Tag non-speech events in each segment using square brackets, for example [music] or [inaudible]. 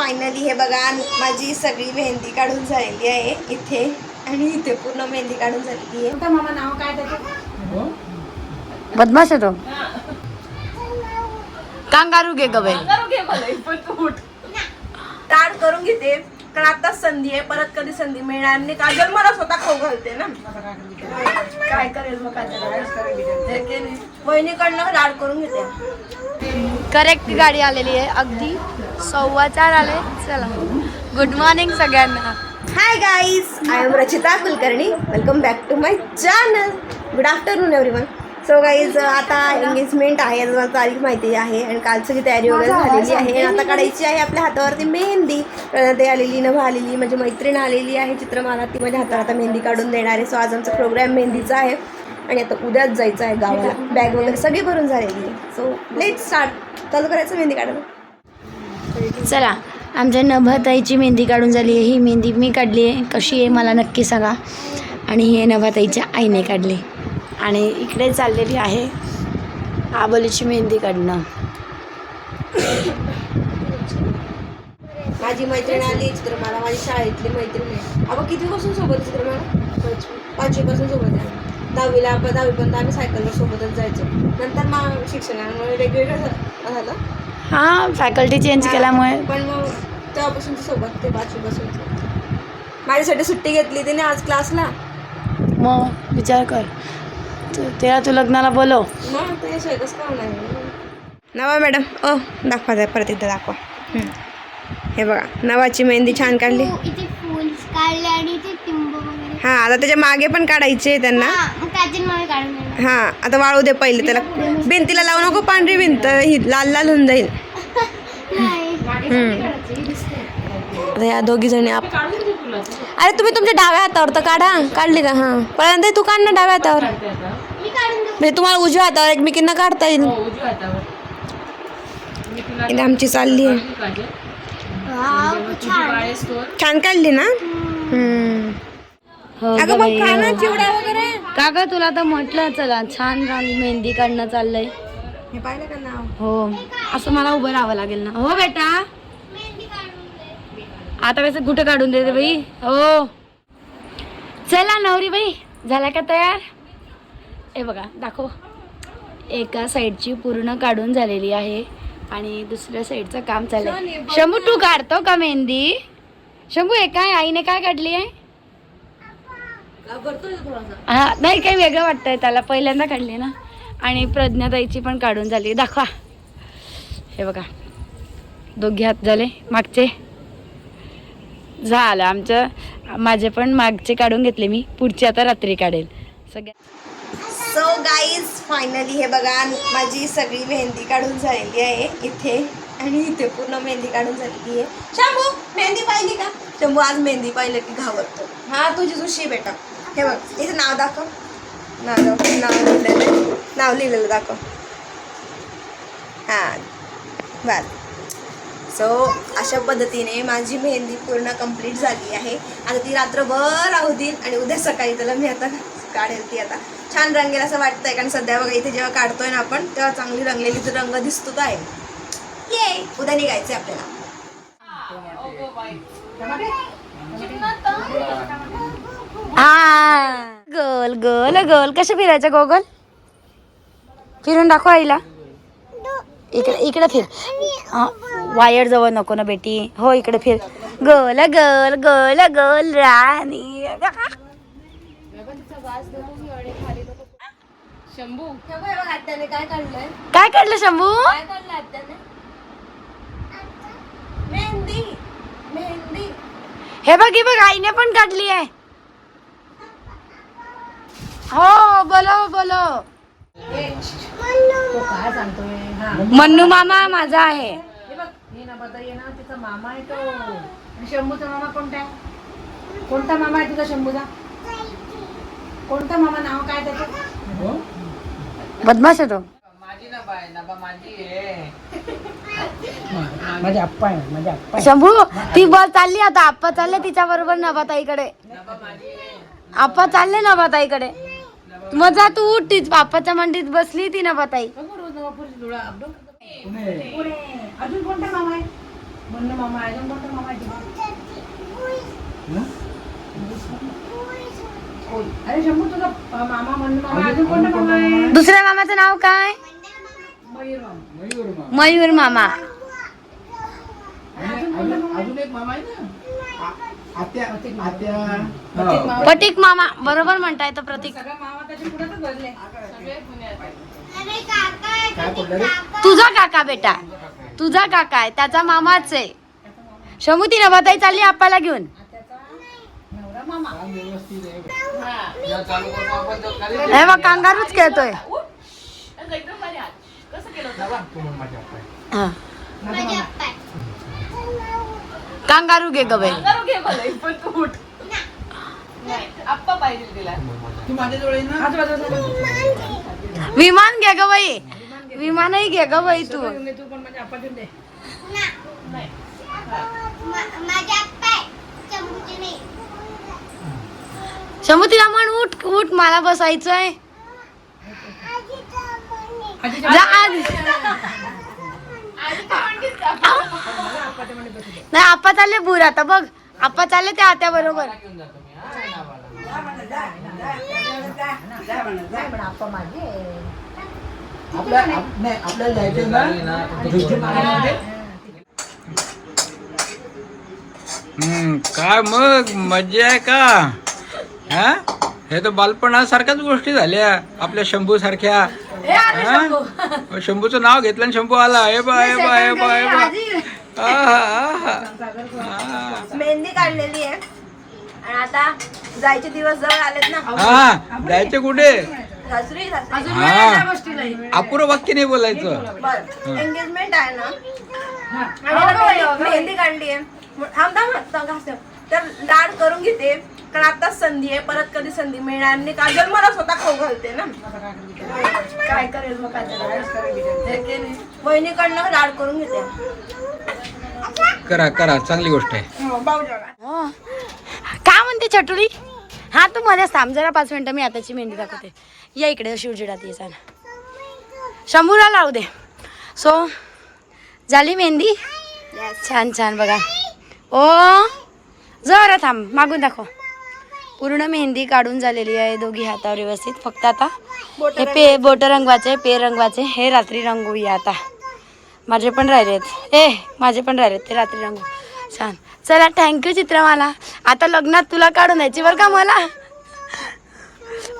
Finally हे बघा माझी सगळी मेहंदी काढून झालेली आहे इथे. आणि इथे पूर्ण मेहंदी काढून झालेली आहे. मामा नाव काय त्याचं? बदमाश आहे तो. कांगारू घे गवे. ताड करून घेते. कारण आता संधी आहे परत कधी संधी मिळणार नाही. काजल मला स्वतः खाऊ घालते ना. काय करेल मग काजल वहिनीकडनं लाड करून घेते. करेक्ट गाडी आलेली आहे अगदी. सव्वा चार आले. चला. गुड मॉर्निंग सगळ्यांना. Hi guys I am Rachita Kulkarni. Welcome back to my channel good afternoon everyone so guys आता एंगेजमेंट आहे. तारीख माहिती आहे आणि काल सगळी तयारी वगैरे झालेली आहे. आता काढायची आहे आपल्या हातावरती मेहंदी. ते आलेली नभा आलेली माझी मैत्रीण आलेली आहे. चित्रमाला ती माझ्या हातावर आता मेहंदी काढून देणार आहे. सो आज आमचा प्रोग्राम मेहंदीचा आहे. आणि आता उद्याच जायचं आहे गावाला. बॅग वगैरे सगळी भरून झालेली आहे. सो लेट स्टार्ट चालू करायचं मेहंदी काढायला? चला. आमच्या नभाताईची मेहंदी काढून झाली आहे. ही मेहंदी मी काढली आहे. कशी आहे मला नक्की सांगा. आणि हे नभाताईच्या आईने काढली. आणि इकडे चाललेली आहे आबोलीची मेहंदी काढणं. माझी मैत्रीण आली चित्रमाला. माझी शाळेतली मैत्रीण आहे. अगं कितीपासून सोबत चित्र चित्रमाला? पाचवीपासून सोबत आहे. दहावीला आपण दहावीपर्यंत आम्ही सायकलवर सोबतच जायचो. नंतर मग शिक्षणामुळे वेगवेगळं झालं. हां फॅकल्टी चेंज केल्यामुळे. पण मग तेव्हापासून ती सोबत ते पाचवीपासून माझ्यासाठी सुट्टी घेतली तिने आज क्लासला. मग विचार कर. तू- तेव्हा तू लग्नाला बोलव. मग कसं नवा मॅडम ओ दाखवा द्या परत एकदा दाखवा. हे बघा नवाची मेहंदी छान काढली. इथे फुल काढले आणि इथे टिंब वगैरे. हा आता त्याच्यामागे पण काढायचे त्यांना. हा मग त्याचे मला काढून. हा आता वाळू दे पहिले त्याला. भिंतीला लावू नको पांढरी भिंत ही लाल लाल होऊन जाईल. आता या दोघी जणी आप अरे तुम्ही तुमच्या डाव्या हातावर तर काढा. काढली का? हां. पहिल्यांदा तू काढ ना डाव्या हातावर. म्हणजे तुम्हाला उजव्या हातावर एकमेकींना काढता येईल. इथे आमची चालली आहे. छान. काढली ना? अगं मग हो. चिवडा वगैरे? का ग तुला तर म्हटलं चला छान रंग मेहंदी काढणं चाललंय. हे पाहिलं का नाव? हो. असं मला उभं राहावं लागेल ना. हो बेटा. आता कसं कुठं काढून देते बाई? हो. चला नवरी बाई. झाला का तयार? हे बघा दाखव. एका साईडची पूर्ण काढून झालेली आहे आणि दुसऱ्या साईडचं काम चाललंय. शंभू तू काढतो का मेहंदी? शंभू काय आईने काय काढली आहे? हा नाही काही वेगळं वाटतंय त्याला. पहिल्यांदा काढली ना. आणि प्रज्ञाताईची पण काढून झाली. दाखवा. हे बघा. दोघे हात झाले. मागचे. झालं आमचं. माझे पण मागचे काढून घेतले मी. पुढचे आता रात्री काढेल. सगळ्या सो गाईज फायनली हे बघा माझी सगळी मेहंदी काढून झालेली आहे इथे. आणि इथे पूर्ण मेहंदी काढून झालेली आहे. शंभू मेहंदी पाहिली का? शंभू आज मेहंदी पाहिलं की घाबरतो. हा तुझी तुझी बेटा. हे बघ इथे नाव दाखव नाव दाखव नाव लिहिलेलं नाव लिहिलेलं दाखव हां बस सो अशा पद्धतीने माझी मेहंदी पूर्ण कंप्लीट झाली आहे आता ती रात्रभर राहू देईल आणि उद्या सकाळी त्याला मी आता काढेल ती आता छान रंगेल असं वाटतंय कारण सध्या बघा इथे जेव्हा काढतोय ना आपण तेव्हा चांगली रंगलेली तर रंग दिसतो तर आहे ये उद्या निघायचंय आपल्याला आ गोल गोल गोल. कसे फिरायचं गोगल? फिरून दाखव आईला. इकडे इकडे फिर. हा, वायर जवळ नको ना बेटी. हो इकडे फिर. गोल गोल गोल गोल राणी. काय काढलंय काय काढलं शंभू? काय काढलं मेहंदी. मेहंदी. हे बघ हे बघ आईने पण काढली आहे. हो बोलो बोलो. काय सांगतोय हा मन्नू मामा माझा आहे. हे बघ हे ना बदल ये ना तिचा मामा आहे तो. आणि शंभूचा मामा कोणता आहे? कोणता मामा आहे तुझा शंभूचा? कोणता मामा नाव काय त्याचं? बदमाश आहे तो. माझे आप्पा आहे माझे आप्पा शंभू ती बस चालली आता. आप्पा चालले तिच्या बरोबर नभाताईकडे आप्पा चालले नभाताईकडे मग जा तू उठ तीच बाप्पाच्या मंडीत बसली ती नभाताई पुणे अजून कोणता मामा आहे? म्हणणं मामा अजून कोणता मामा आहे. अरे शंभू तुझा मामा म्हणणं मामा अजून कोणता मामा आहे? दुसऱ्या मामाचं नाव काय? मयूर मामा. मयूर मामा. अजून एक मामा आहे ना? आत्या आत्या प्रत्येक मामा. पटिक मामा बरोबर म्हणताय तर प्रतीक. तुझा काका बेटा. तुझा काका आहे त्याचा मामाच आहे. शमू ती नभाताई चालली आप्पाला घेऊन. नवरा मामा. काम व्यवस्थित आहे? हे तो. हा. आप्पा. कांगारू घे ग बाई ती माझ्याजवळ आहे ना आजूबाजूला विमान घे ग बाई विमानही घे ग बाई तू तू पण माझ्या आप्पा दे नाही. शंभू तिला म्हण उठ उठ मला बसायचंय जा आज नाही आप्पा चालले बुर आता बघ आप्पा चालले त्या आत्या बरोबर आप- काय मग मजा आहे का हा हे तर बालपणासारख्याच गोष्टी झाल्या आपल्या शंभू सारख्या शंभूचं नाव घेतलं आणि शंभू आला हे बा हे बा हे बा हे बा. हा. मेहंदी काढलेली आहे. आणि आता जायचे दिवस जवळ आलेत ना. हा जायचे कुठे? सासरी सासरी हा. अपुरं वाक्य नाही बोलायचं. बरं. एंगेजमेंट आहे ना. आणि आता मेहंदी- मेहंदी काढली आहे. थांब थांब थांब, घास. तर लाड करून घेते. कारण आताच संधी आहे. परत कधी संधी मिळणार नाही. काजल मला स्वतः खाऊ घालते ना. काय करेल मग काजल बहिणीकडनं लाड करून घेते. करा करा. चांगली गोष्ट आहे. हो. हो. काय म्हणते चटुरी हा तू मध्ये थांब जरा पाच मिनिटं मी आताची मेहंदी दाखवते. या इकडे शिवजिडात ये ना शंभूला लावू दे. सो झाली मेहंदी छान छान बघा. ओ जरा थांब मागून दाखव. पूर्ण मेहंदी काढून झालेली आहे दोघी हातावर व्यवस्थित. फक्त आता हे पे बोट रंगवाचे पे रंगवाचे हे रात्री रंगवूया आता. माझे पण राहिलेत ए माझे पण राहिलेत ते रात्री रंगू. छान. चला थँक्यू चित्रमाला आता लग्नात तुला काढून द्यायची बरं का मला?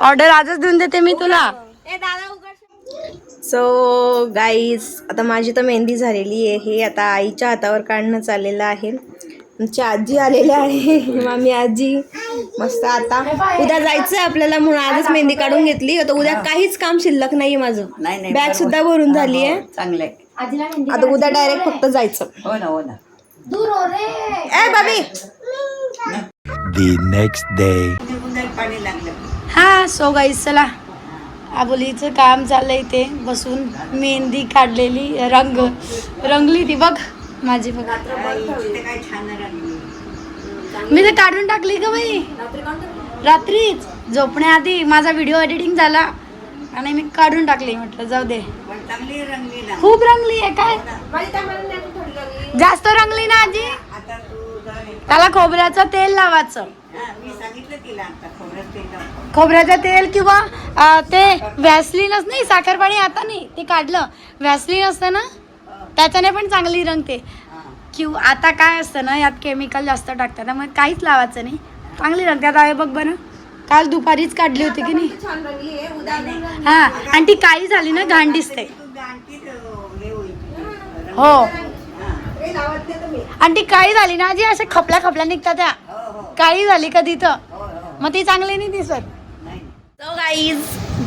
ऑर्डर आजच देऊन देते मी तुला. सो गाईज आता माझी तर मेहंदी झालेली आहे. हे आता आईच्या हातावर काढणं चाललेलं आहे. आमची आजी आलेल्या आहे. [laughs] मामी आजी. मस्त आता. उद्या जायचं आहे आपल्याला म्हणून. आजच मेहंदी काढून घेतली. आता उद्या काहीच काम शिल्लक नाही माझं बॅग सुद्धा भरून झाली आहे आता उद्या डायरेक्ट फक्त जायचं. हो ना हो ना. ए बाबी the next day. पाणी लागलं हा सो गाईज चला. आबोलीचं काम चाललंय इथे. बसून मेहंदी काढलेली रंग रंगली ती बघ. माझी बघ. ते काय छान रंगली मी ते काढून टाकली का बाई. रात्रीच. झोपण्याआधी माझा व्हिडिओ एडिटिंग झाला. आणि मी काढून टाकली म्हटलं जाऊ दे. पण चांगली रंगली ना. खूप रंगली आहे काय? जास्त रंगली ना आजी? आता तू जा हे- त्याला खोबऱ्याचं तेल लावायचं. हा, मी सांगितलं तिला आता खोबरं तेल लाव. खोबऱ्याचं तेल किंवा ते व्हॅसलीनच नाही साखर पाणी आता नाही ते काढलं. व्हॅसलीन असतं ना त्याच्याने पण चांगली रंगते. हा. किंवा आता काय असतं ना यात केमिकल जास्त टाकतात त्यामुळे काहीच लावायचं नाही. चांगली रंगते. आता आहे बघ बरं. काल दुपारीच काढली होती की नाही? छान रंगली आहे उद्या अजून हा आणि ती काळी झाली ना घाण दिसते. हे आणि ती काळी झाली ना जी असे खपल्या खपल्या निघतात त्या. हो हो. काळी झाली का तिथं हो मग ती चांगली नाही दिसत. गाईज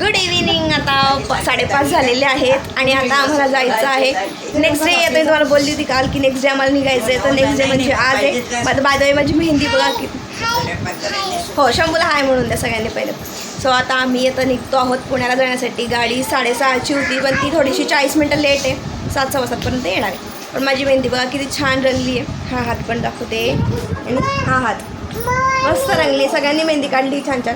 गुड इव्हिनिंग आता साडेपाच झालेले आहेत आणि आता आम्हाला जायचं आहे. नेक्स्ट डे मी तुम्हाला बोलली होती काल की नेक्स्ट डे आम्हाला निघायचं आहे तर नेक्स्ट डे म्हणजे आज आहे. माझं बाय माझी मेहंदी बघा की हो शंभूला हाय म्हणून द्या सगळ्यांनी पहिले. सो आता आम्ही आता निघतो आहोत पुण्याला जाण्यासाठी. गाडी साडेसहाची होती पण ती थोडीशी चाळीस मिनटं लेट आहे. सात सहा सातपर्यंत येणार आहे. पण माझी मेहंदी बघा किती छान रंगली आहे. हा हात पण दाखवते. आणि हा हात. मस्त रंगली सगळ्यांनी मेहंदी काढली छान छान.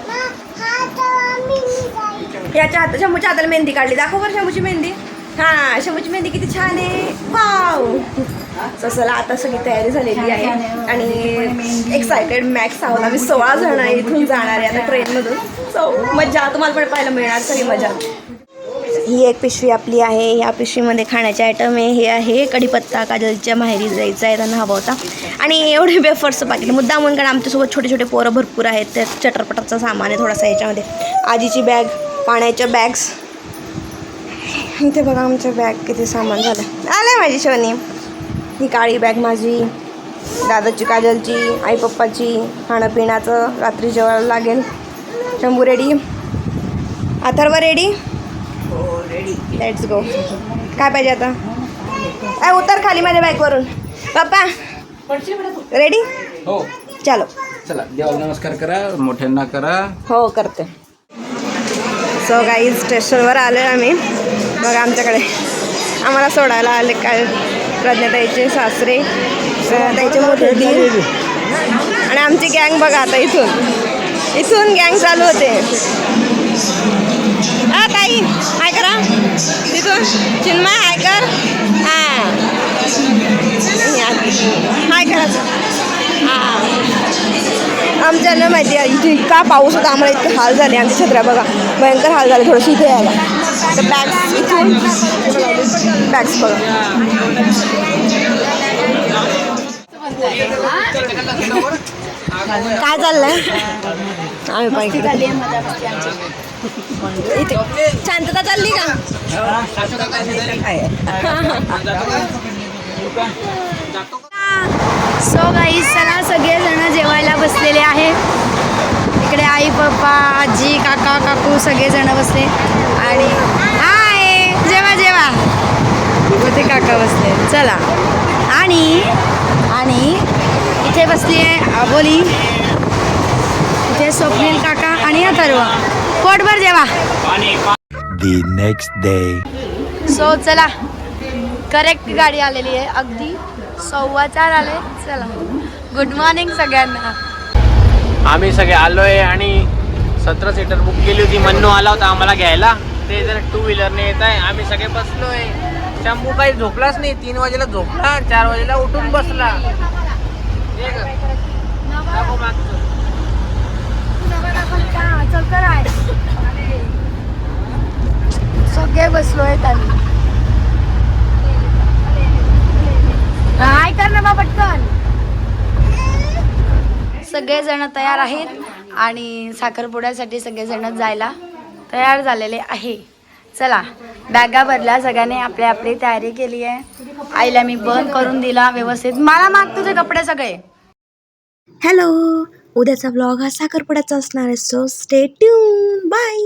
याच्या हात शंभूच्या हाताला मेहंदी काढली. दाखव बरं शंभूची मेहंदी. हा शंभूची मेहंदी किती छान आहे. वाव चला आता सगळी तयारी झालेली आहे. आणि एक्सायटेड मॅक्स आहोत आम्ही सोळा जण इथून जाणार आहे आता ट्रेनमधून सो मजा तुम्हाला पण पाहायला मिळणार. सगळी मजा. ही एक पिशवी आपली आहे. ह्या पिशवीमध्ये खाण्याचे आयटम आहे. हे आहे कढीपत्ता काजलच्या माहेरी जायचं आहे. त्यांना हवा होता. आणि एवढे बेफर्स पाकिट मुद्दा म्हणून कारण आमच्यासोबत छोटे छोटे पोरं भरपूर आहेत. त्या चटरपटाचं सामान आहे थोडासा याच्यामध्ये. आजीची बॅग पाण्याच्या बॅग्स इथे बघा आमचं बॅग किती सामान झालं. आलं माझी शवनी ही काळी बॅग माझी दादाची काजलची आई पप्पाची खाणं पिण्याचं रात्री जेवायला लागेल. शंभू रेडी अथर्व रेडी हो रेडी लेट्स गो काय पाहिजे आता? काय उतर खाली माझ्या बाईकवरून पप्पा रेडी हो. चालो. चला देवाला नमस्कार करा मोठ्यांना करा. हो करते. सो काही स्टेशनवर आलो आहे आम्ही. बघा आमच्याकडे. आम्हाला सोडायला आले काय प्रज्ञाताईचे सासरे त्याचे मोठे दीर. आणि आमची गँग बघा आता इथून. इथून गँग चालू होते. हा ताई हाय करा. तिथून. चिन्मय हाय कर. हां. हाय करायचं हां. आमच्याला माहिती आहे इथे इतका पाऊस होता आम्हाला इतके हाल झाले. आमच्या छत्र्या बघा. भयंकर हाल झाले थोडंसं इथे यायला. तर बॅग्स इथून. बॅग्स बघा काय चाललंय? आम्ही पण इथे. शांतता चालली का? सो गाई चला सगळेजण जेवायला बसलेले आहेत. इकडे आई पप्पा आजी काका काकू सगळेजण बसले आणि हाय जेवा जेवा इथे काका बसले. चला. आणि आणि इथे बसली आहे आबोली. इथे स्वप्नील काका आणि अथर्व पोटभर जेवा. The next day. सो चला. करेक्ट गाडी आलेली आहे. अगदी सव्वा चार आले. चला. गुड मॉर्निंग सगळ्यांना. आम्ही सगळे आलोय आणि सतरा सीटर बुक केली होती. मन्नू आला होता आम्हाला घ्यायला. ते जर टू व्हीलरने येत आहे. आम्ही सगळे बसलोय. शंभू काही झोपलाच नाही. तीन वाजेला झोपला चार वाजेला उठून बसला. सगळे बसलो आहेत आम्ही काय कर ना बा पटकन. सगळेजण तयार आहेत आणि साखरपुड्यासाठी सगळेजण जायला तयार झालेले आहे. चला बॅगा भरल्या सगळ्यांनी आपली आपली तयारी केली आहे. आईला मी बंद करून दिला व्यवस्थित. मला माग तुझे कपडे सगळे. हॅलो उद्याचा ब्लॉग हा साखरपुड्याचा असणार आहे सो स्टे ट्यून बाय